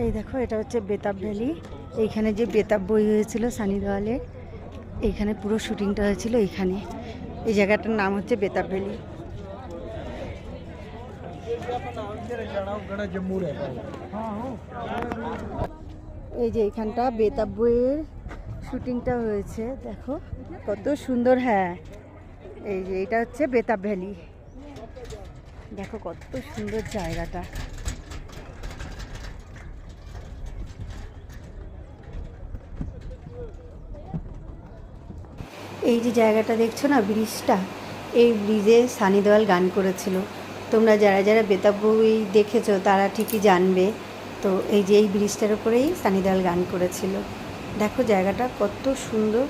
এই দেখো, এটা হচ্ছে বেতাব ভ্যালি। এইখানে যে বেতাব বই হয়েছিল সানি দেওয়ালে এইখানে পুরো শুটিংটা হয়েছিল এইখানে। এই জায়গাটার নাম হচ্ছে বেতাব ভ্যালি। এই যে এইখানটা বেতাব বইয়ের শুটিংটা হয়েছে, দেখো। কত সুন্দর হ্যাঁ। এই যে, এটা হচ্ছে বেতাব ভ্যালি। দেখো কত সুন্দর জায়গাটা। এই যে জায়গাটা দেখছ না ব্রিজটা? এই ব্রিজে সানি দেওয়াল গান করেছিল। তোমরা যারা যারা বেতাব বই দেখেছ, তারা ঠিকই জানবে। তো এই যে এই ব্রিজটার উপরেই সানি দেওয়াল গান করেছিল। দেখো জায়গাটা কত সুন্দর।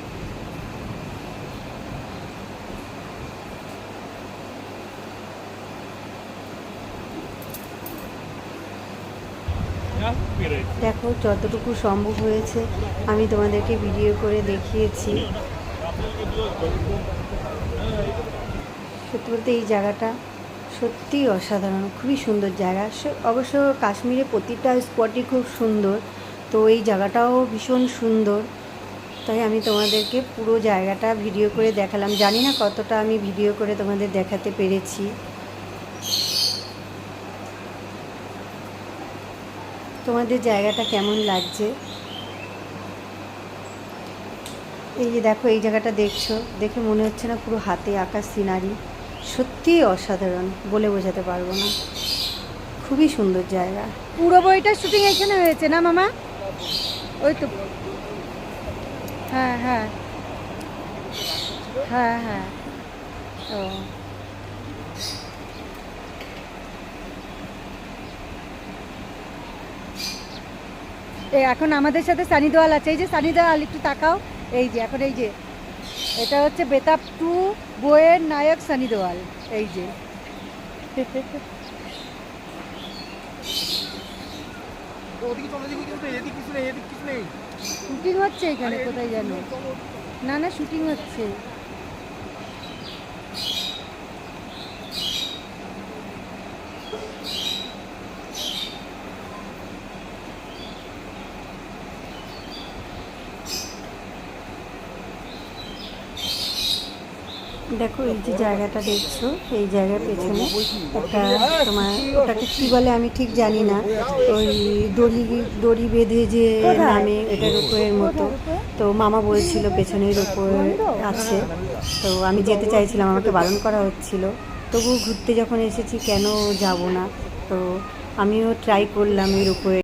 দেখো যতটুকু সম্ভব হয়েছে, আমি তোমাদেরকে ভিডিও করে দেখিয়েছি। সত্যি বলতে এই জায়গাটা সত্যিই অসাধারণ, খুবই সুন্দর জায়গা। অবশ্য কাশ্মীরে প্রতিটা স্পটই খুব সুন্দর, তো এই জায়গাটাও ভীষণ সুন্দর। তাই আমি তোমাদেরকে পুরো জায়গাটা ভিডিও করে দেখালাম। জানি না কতটা আমি ভিডিও করে তোমাদের দেখাতে পেরেছি। তোমাদের জায়গাটা কেমন লাগছে? এই যে দেখো, এই জায়গাটা দেখছ, দেখে মনে হচ্ছে না পুরো হাতে আঁকা সিনারি। সত্যিই অসাধারণ বলে বোঝাতে পারব না। খুবই সুন্দর জায়গা। পুরো বইটার শুটিং এখানে হয়েছে না, মামা? ওই তো। হ্যাঁ হ্যাঁ। হ্যাঁ হ্যাঁ। ও। এখন আমাদের সাথে সানি দেওয়াল আছে। এই যে সানি দেওয়াল, একটু তাকাও। এই যে এখন এই যে। এটা হচ্ছে বেতাব টু বইয়ের নায়ক সানি দেওয়াল এই যে। শুটিং হচ্ছে এখানে কোথায় জানো? না না শুটিং হচ্ছে। দেখো, এই যে জায়গাটা দেখছ, এই জায়গার পেছনে একটা তোমার ওটাকে কি বলে আমি ঠিক জানি না। ওই দড়ি দড়ি বেঁধে যে নামে এটার উপরের মতো। তো মামা বলছিল পেছনের উপর আছে। তো আমি যেতে চাইছিলাম, আমাকে বারণ করা হচ্ছিল। তবু ঘুরতে যখন এসেছি কেন যাব না? তো আমিও ট্রাই করলাম এর উপরে।